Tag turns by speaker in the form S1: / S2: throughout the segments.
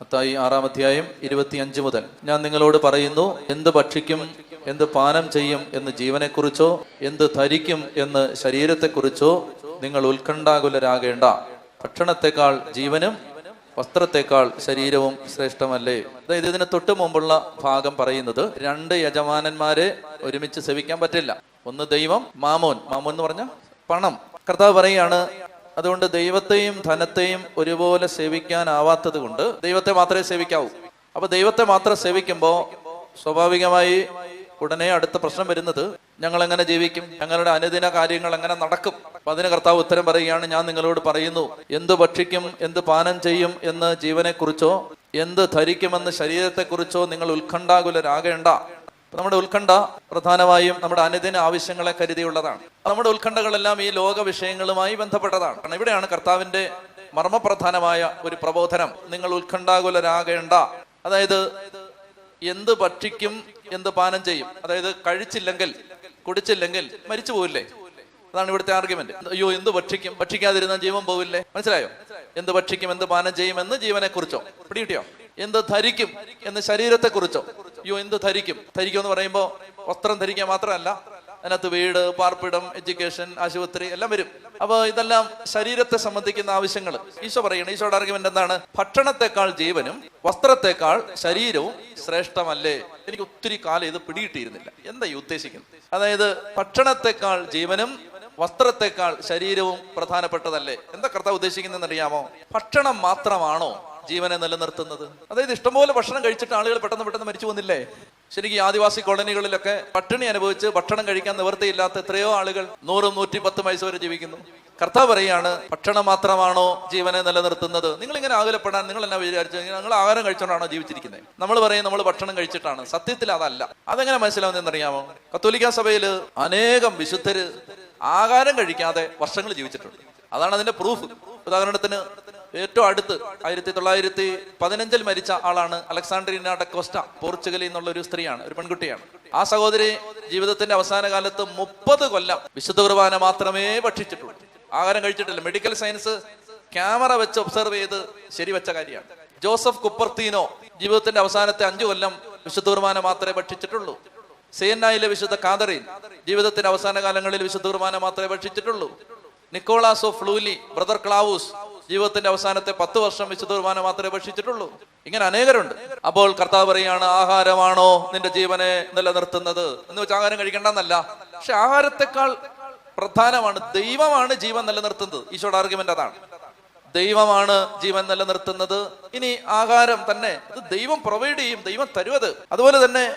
S1: മത്തായി ആറാം അധ്യായം ഇരുപത്തിയഞ്ച് മുതൽ. ഞാൻ നിങ്ങളോട് പറയുന്നു എന്ത് ഭക്ഷിക്കും എന്ത് പാനം ചെയ്യും എന്ന് ജീവനെക്കുറിച്ചോ എന്ത് ധരിക്കും എന്ന് ശരീരത്തെക്കുറിച്ചോ നിങ്ങൾ ഉത്കണ്ഠാകുലരാകേണ്ട. ഭക്ഷണത്തെക്കാൾ ജീവനും വസ്ത്രത്തെക്കാൾ ശരീരവും ശ്രേഷ്ഠമല്ലേ? അതായത് ഇതിന് തൊട്ട് മുമ്പുള്ള ഭാഗം പറയുന്നത് രണ്ട് യജമാനന്മാരെ ഒരുമിച്ച് സേവിക്കാൻ പറ്റില്ല. ഒന്ന് ദൈവം മാമോൻ. മാമോൻ എന്ന് പറഞ്ഞ പണം. കർത്താവ് പറയാണ് അതുകൊണ്ട് ദൈവത്തെയും ധനത്തെയും ഒരുപോലെ സേവിക്കാനാവാത്തത് കൊണ്ട് ദൈവത്തെ മാത്രമേ സേവിക്കാവൂ. അപ്പൊ ദൈവത്തെ മാത്രം സേവിക്കുമ്പോൾ സ്വാഭാവികമായി ഉടനെ അടുത്ത പ്രശ്നം വരുന്നത് ഞങ്ങൾ എങ്ങനെ ജീവിക്കും? ഞങ്ങളുടെ അനുദിന കാര്യങ്ങൾ എങ്ങനെ നടക്കും? അപ്പൊ അതിന് കർത്താവ് ഉത്തരം പറയുകയാണ് ഞാൻ നിങ്ങളോട് പറയുന്നു എന്ത് ഭക്ഷിക്കും എന്ത് പാനം ചെയ്യും എന്ന് ജീവനെക്കുറിച്ചോ എന്ത് ധരിക്കുമെന്ന് ശരീരത്തെക്കുറിച്ചോ നിങ്ങൾ ഉത്കണ്ഠാകുലരാകേണ്ട. നമ്മുടെ ഉത്കണ്ഠ പ്രധാനമായും നമ്മുടെ അനുദിന ആവശ്യങ്ങളെ കരുതിയുള്ളതാണ്. നമ്മുടെ ഉത്കണ്ഠകളെല്ലാം ഈ ലോക വിഷയങ്ങളുമായി ബന്ധപ്പെട്ടതാണ്. കാരണം ഇവിടെയാണ് കർത്താവിന്റെ മർമ്മപ്രധാനമായ ഒരു പ്രബോധനം. നിങ്ങൾ ഉത്കണ്ഠാകുലരാകേണ്ട. അതായത് എന്ത് ഭക്ഷിക്കും എന്ത് പാനം ചെയ്യും. അതായത് കഴിച്ചില്ലെങ്കിൽ കുടിച്ചില്ലെങ്കിൽ മരിച്ചു പോവില്ലേ? അതാണ് ഇവിടുത്തെ ആർഗ്യുമെന്റ് അയ്യോ എന്ത് ഭക്ഷിക്കും ഭക്ഷിക്കാതിരുന്ന ജീവൻ പോവില്ലേ? മനസ്സിലായോ? എന്ത് ഭക്ഷിക്കും എന്ത് പാനം ചെയ്യുമെന്ന് ജീവനെ കുറിച്ചോ പിടികിട്ടിയോ? എന്ത് ധരിക്കും എന്ന് ശരീരത്തെ കുറിച്ചോ അയ്യോ എന്ത് ധരിക്കും? ധരിക്കും എന്ന് പറയുമ്പോ വസ്ത്രം ധരിക്കാൻ മാത്രമല്ല അതിനകത്ത് വീട് പാർപ്പിടം എഡ്യൂക്കേഷൻ ആശുപത്രി എല്ലാം വരും. അപ്പൊ ഇതെല്ലാം ശരീരത്തെ സംബന്ധിക്കുന്ന ആവശ്യങ്ങൾ ഈശോ പറയണം ഈശോയുടെ ആർഗ്യുമെന്റ് എന്താണ്? ഭക്ഷണത്തെക്കാൾ ജീവനും വസ്ത്രത്തെക്കാൾ ശരീരവും ശ്രേഷ്ഠമല്ലേ? എനിക്ക് ഒത്തിരി കാലം ഇത് പിടിയിട്ടിരുന്നില്ല എന്താ ഈ ഉദ്ദേശിക്കുന്നത്? അതായത് ഭക്ഷണത്തെക്കാൾ ജീവനും വസ്ത്രത്തെക്കാൾ ശരീരവും പ്രധാനപ്പെട്ടതല്ലേ? എന്താ കർത്താവ് ഉദ്ദേശിക്കുന്നതെന്ന് അറിയാമോ ഭക്ഷണം മാത്രമാണോ ജീവനെ നിലനിർത്തുന്നത്. അതായത് ഇഷ്ടംപോലെ ഭക്ഷണം കഴിച്ചിട്ട് ആളുകൾ പെട്ടെന്ന് പെട്ടെന്ന് മരിച്ചു പോകുന്നില്ലേ? ശരിക്കും ഈ ആദിവാസി കോളനികളിലൊക്കെ പട്ടിണി അനുഭവിച്ച് ഭക്ഷണം കഴിക്കാൻ നിവൃത്തിയില്ലാത്ത എത്രയോ ആളുകൾ നൂറും നൂറ്റി പത്തും വയസ്സ് വരെ ജീവിക്കുന്നു. കർത്താവ് പറയാണ് ഭക്ഷണം മാത്രമാണോ ജീവനെ നിലനിർത്തുന്നത്? നിങ്ങൾ ഇങ്ങനെ ആകുലപ്പെടാൻ നിങ്ങൾ എന്നാ വിചാരിച്ചു നിങ്ങൾ ആഹാരം കഴിച്ചുകൊണ്ടാണോ ജീവിച്ചിരിക്കുന്നത് നമ്മൾ പറയും നമ്മൾ ഭക്ഷണം കഴിച്ചിട്ടാണ്. സത്യത്തിൽ അതല്ല. അതെങ്ങനെ മനസ്സിലാവുന്നതെന്ന് അറിയാമോ കത്തോലിക്ക സഭയിൽ അനേകം വിശുദ്ധര് ആഹാരം കഴിക്കാതെ വർഷങ്ങൾ ജീവിച്ചിട്ടുണ്ട്. അതാണ് അതിന്റെ പ്രൂഫ്. ഉദാഹരണത്തിന് ഏറ്റവും അടുത്ത് ആയിരത്തി തൊള്ളായിരത്തി പതിനഞ്ചിൽ മരിച്ച ആളാണ് അലക്സാണ്ട്രീന ഡക്കോസ്റ്റ പോർച്ചുഗലിൽ നിന്നുള്ള ഒരു സ്ത്രീയാണ് ഒരു പെൺകുട്ടിയാണ്. ആ സഹോദരി ജീവിതത്തിന്റെ അവസാന കാലത്ത് മുപ്പത് കൊല്ലം വിശുദ്ധ കുർബാന മാത്രമേ ഭക്ഷിച്ചിട്ടുള്ളൂ. ആഹാരം കഴിച്ചിട്ടില്ല. മെഡിക്കൽ സയൻസ് ക്യാമറ വെച്ച് ഒബ്സർവ് ചെയ്ത് ശരിവെച്ച കാര്യമാണ്. ജോസഫ് കുപ്പർത്തീനോ ജീവിതത്തിന്റെ അവസാനത്തെ അഞ്ചു കൊല്ലം വിശുദ്ധ കുർബാന മാത്രമേ ഭക്ഷിച്ചിട്ടുള്ളൂ. സേനായിലെ വിശുദ്ധ കാതറിൻ ജീവിതത്തിന്റെ അവസാന കാലങ്ങളിൽ വിശുദ്ധ കുർബാന മാത്രമേ ഭക്ഷിച്ചിട്ടുള്ളൂ. Nicholas of Flue brother Klaus ജീവിതത്തിന്റെ അവസാനത്തെ പത്ത് വർഷം വിശുദ്ധ കുർബാന മാത്രമേ ഭക്ഷിച്ചിട്ടുള്ളൂ ഇങ്ങനെ അനേകരുണ്ട്. അപ്പോൾ കർത്താവ് പറയാണ് ആഹാരമാണോ നിന്റെ ജീവനെ നിലനിർത്തുന്നത്? എന്ന് വെച്ചാൽ ആഹാരം കഴിക്കേണ്ടെന്നല്ല. പക്ഷെ ആഹാരത്തെക്കാൾ പ്രധാനമാണ് ദൈവമാണ് ജീവൻ നിലനിർത്തുന്നത്. ഈശോയുടെ ആർഗ്യുമെന്റ് അതാണ്. ദൈവമാണ് ജീവൻ നിലനിർത്തുന്നത്. ഇനി ആഹാരം തന്നെ അത് ദൈവം പ്രൊവൈഡ് ചെയ്യും ദൈവം തരുവത്. അതുപോലെ തന്നെ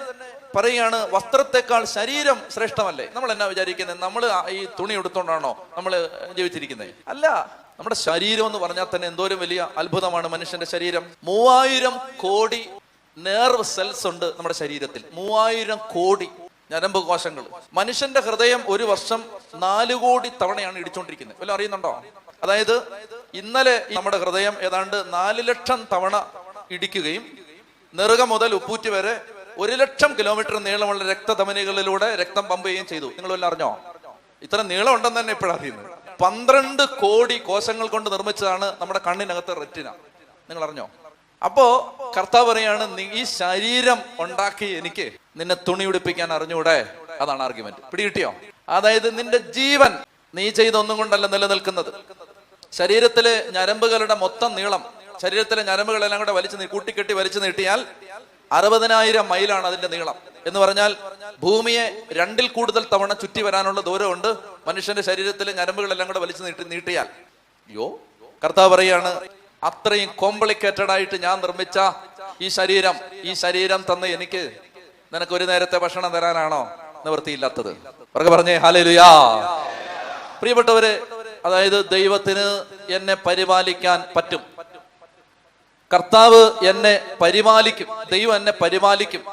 S1: പറയുകയാണ് വസ്ത്രത്തെക്കാൾ ശരീരം ശ്രേഷ്ഠമല്ലേ? നമ്മൾ എന്നാ വിചാരിക്കുന്നത് നമ്മൾ ഈ തുണി എടുത്തോണ്ടാണോ നമ്മൾ ജീവിച്ചിരിക്കുന്നത് അല്ല നമ്മുടെ ശരീരം എന്ന് പറഞ്ഞാൽ തന്നെ എന്തോരം വലിയ അത്ഭുതമാണ് മനുഷ്യന്റെ ശരീരം. മൂവായിരം കോടി നേർവ് സെൽസ് ഉണ്ട് നമ്മുടെ ശരീരത്തിൽ. മൂവായിരം കോടി ഞരമ്പ് കോശങ്ങൾ. മനുഷ്യന്റെ ഹൃദയം ഒരു വർഷം നാല് കോടി തവണയാണ് ഇടിച്ചുകൊണ്ടിരിക്കുന്നത് വല്ല അറിയുന്നുണ്ടോ? അതായത് ഇന്നലെ നമ്മുടെ ഹൃദയം ഏതാണ്ട് നാല് ലക്ഷം തവണ ഇടിക്കുകയും നെറുക മുതൽ ഉപ്പൂറ്റി വരെ ഒരു ലക്ഷം കിലോമീറ്റർ നീളമുള്ള രക്തധമനികളിലൂടെ രക്തം പമ്പ് ചെയ്യുകയും ചെയ്തു. നിങ്ങൾ വല്ല അറിഞ്ഞോ? ഇത്ര നീളം ഉണ്ടെന്ന് തന്നെ ഇപ്പോഴറിയുന്നത് പന്ത്രണ്ട് കോടി കോശങ്ങൾ കൊണ്ട് നിർമ്മിച്ചതാണ് നമ്മുടെ കണ്ണിനകത്ത് റെറ്റിന. നിങ്ങൾ അറിഞ്ഞോ അപ്പോ കർത്താവ് പറയാണ് നീ ഈ ശരീരം ഉണ്ടാക്കി എനിക്ക് നിന്നെ തുണി ഉടുപ്പിക്കാൻ അറിഞ്ഞൂടെ? അതാണ് ആർഗ്യുമെന്റ് പിടികിട്ടിയോ? അതായത് നിന്റെ ജീവൻ നീ ചെയ്ത ഒന്നും കൊണ്ടല്ല നിലനിൽക്കുന്നത്. ശരീരത്തിലെ ഞരമ്പുകളുടെ മൊത്തം നീളം ശരീരത്തിലെ ഞരമ്പുകളെല്ലാം കൂടെ വലിച്ചു കൂട്ടിക്കെട്ടി വലിച്ചു നീട്ടിയാൽ അറുപതിനായിരം മൈലാണ് അതിന്റെ നീളം. എന്ന് പറഞ്ഞാൽ ഭൂമിയെ രണ്ടിൽ കൂടുതൽ തവണ ചുറ്റി വരാനുള്ള ദൂരമുണ്ട്. മനുഷ്യന്റെ ശരീരത്തിലെ ഞരമ്പുകളെല്ലാം കൂടെ വലിച്ചു നീട്ടി നീട്ടിയാൽ. യോ കർത്താവ് പറയാണ് അത്രയും കോംപ്ലിക്കേറ്റഡ് ആയിട്ട് ഞാൻ നിർമ്മിച്ച ഈ ശരീരം ഈ ശരീരം തന്ന എനിക്ക് നിനക്ക് ഒരു നേരത്തെ ഭക്ഷണം തരാനാണോ നിവൃത്തിയില്ലാത്തത്? അവർക്ക് പറഞ്ഞേ ഹാലേലുയാ. പ്രിയപ്പെട്ടവര് അതായത് ദൈവത്തിന് എന്നെ പരിപാലിക്കാൻ പറ്റും. കർത്താവ് എന്നെ പരിപാലിക്കും ദൈവം എന്നെ പരിപാലിക്കും.